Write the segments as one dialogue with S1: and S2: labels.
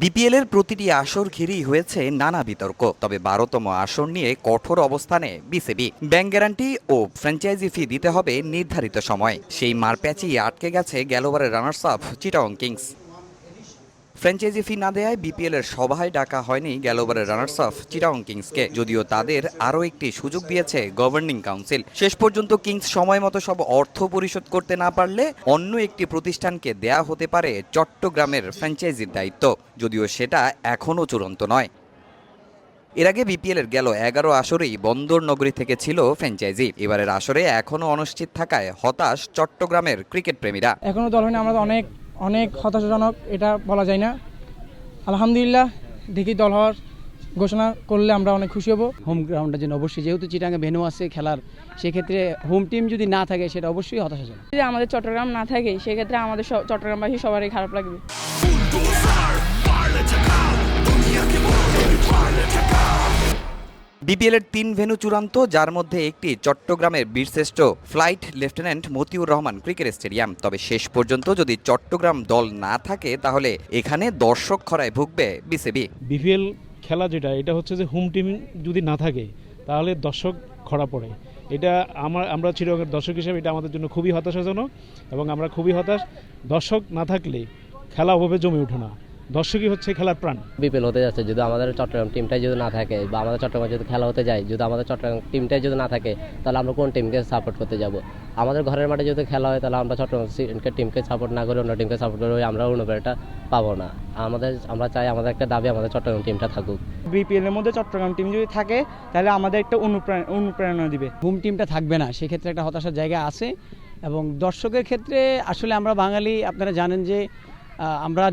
S1: BPL এর প্রতিটি আসর ঘিরেই হয়েছে নানা বিতর্ক তবে বারোতম আসর নিয়ে কঠোর অবস্থানে বিসিবি ব্যাংক গ্যারান্টি ও ফ্র্যাঞ্চাইজি ফি দিতে হবে নির্ধারিত সময় সেই মারপ্যাচেই আটকে গেছে গেলোবারের runners up Chittagong Kings franchise fee না দেয়ায় বিপিএলের সভায় ডাকা হয়নি গেলবারের রানার্স অফ চিটাং কিংসকে যদিও তাদের আরও একটি সুযোগ দিয়েছে গভর্নিং কাউন্সিল শেষ পর্যন্ত কিংস সময় মতো সব অর্থ পরিশোধ করতে না পারলে অন্য একটি প্রতিষ্ঠানকে দেয়া হতে পারে চট্টগ্রামের ফ্র্যাঞ্চাইজির দায়িত্ব যদিও সেটা এখনও চূড়ান্ত নয় এর আগে বিপিএলের গেল এগারো আসরেই বন্দর নগরী থেকে ছিল ফ্র্যাঞ্চাইজি এবারের আসরে এখনও অনুষ্ঠিত থাকায় হতাশ চট্টগ্রামের ক্রিকেট প্রেমীরা
S2: এখনও দল হয়নি আমরা অনেক অনেক হতাশাজনক এটা বলা যায় না আলহামদুলিল্লাহ দেখি দল হওয়ার ঘোষণা করলে আমরা অনেক খুশি হব
S3: হোম গ্রাউন্ডের জন্য অবশ্যই যেহেতু চিটাঙ্গে ভেনু আছে খেলার সেক্ষেত্রে হোম টিম যদি না থাকে সেটা অবশ্যই হতাশাজনক
S4: যদি আমাদের চট্টগ্রাম না থাকে সেক্ষেত্রে আমাদের চট্টগ্রামবাসী সবারই খারাপ লাগবে
S1: বিপিএলের তিন ভেন্যু চূড়ান্ত যার মধ্যে একটি চট্টগ্রামের বীরশ্রেষ্ঠ flight lieutenant Motiur Rahman cricket stadium তবে শেষ পর্যন্ত যদি চট্টগ্রাম দল না থাকে তাহলে এখানে দর্শক খরায় ভুগবে বিসিবি
S5: বিপিএল খেলা যেটা এটা হচ্ছে যে হোম টিম যদি না থাকে তাহলে দর্শক খরা পড়ে এটা আমার আমরা চিরকার দর্শক হিসেবে এটা আমাদের জন্য খুবই হতাশাজনক এবং আমরা খুবই হতাশ দর্শক না থাকলে খেলা অভাবে জমে ওঠে না দর্শকই হচ্ছে খেলার প্রাণ
S6: বিপিএল হতে যাচ্ছে যদি আমাদের চট্টগ্রাম টিমটাই যদি না থাকে বা আমাদের চট্টগ্রাম যদি খেলা হতে যায় যদি আমাদের চট্টগ্রাম টিমটাই যদি না থাকে তাহলে আমরা কোন টিমকে সাপোর্ট করতে যাব আমাদের ঘরের মাঠে যদি খেলা হয় তাহলে আমরা চট্টগ্রাম টিমকে সাপোর্ট না করে অন্য টিমকে সাপোর্ট করে আমরা অনুপ্রেরণাটা পাবো না আমাদের আমরা চাই আমাদের একটা দাবি আমাদের চট্টগ্রাম টিমটা থাকুক
S7: বিপিএলের মধ্যে চট্টগ্রাম টিম যদি থাকে তাহলে আমাদের একটা অনুপ্রেরণা অনুপ্রেরণা দিবে
S3: হোম টিমটা থাকবে না সেক্ষেত্রে একটা হতাশার জায়গা আছে এবং দর্শকের ক্ষেত্রে আসলে আমরা বাঙালি আপনারা জানেন যে আমরা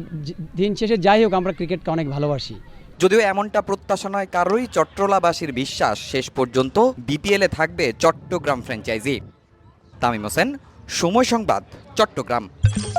S3: দিন শেষে যাই হোক আমরা ক্রিকেটকে অনেক ভালোবাসি
S1: যদিও এমনটা প্রত্যাশা নয় কারোই চট্টলাবাসীর বিশ্বাস শেষ পর্যন্ত বিপিএলে থাকবে চট্টগ্রাম ফ্র্যাঞ্চাইজি তামিম হোসেন সময় সংবাদ চট্টগ্রাম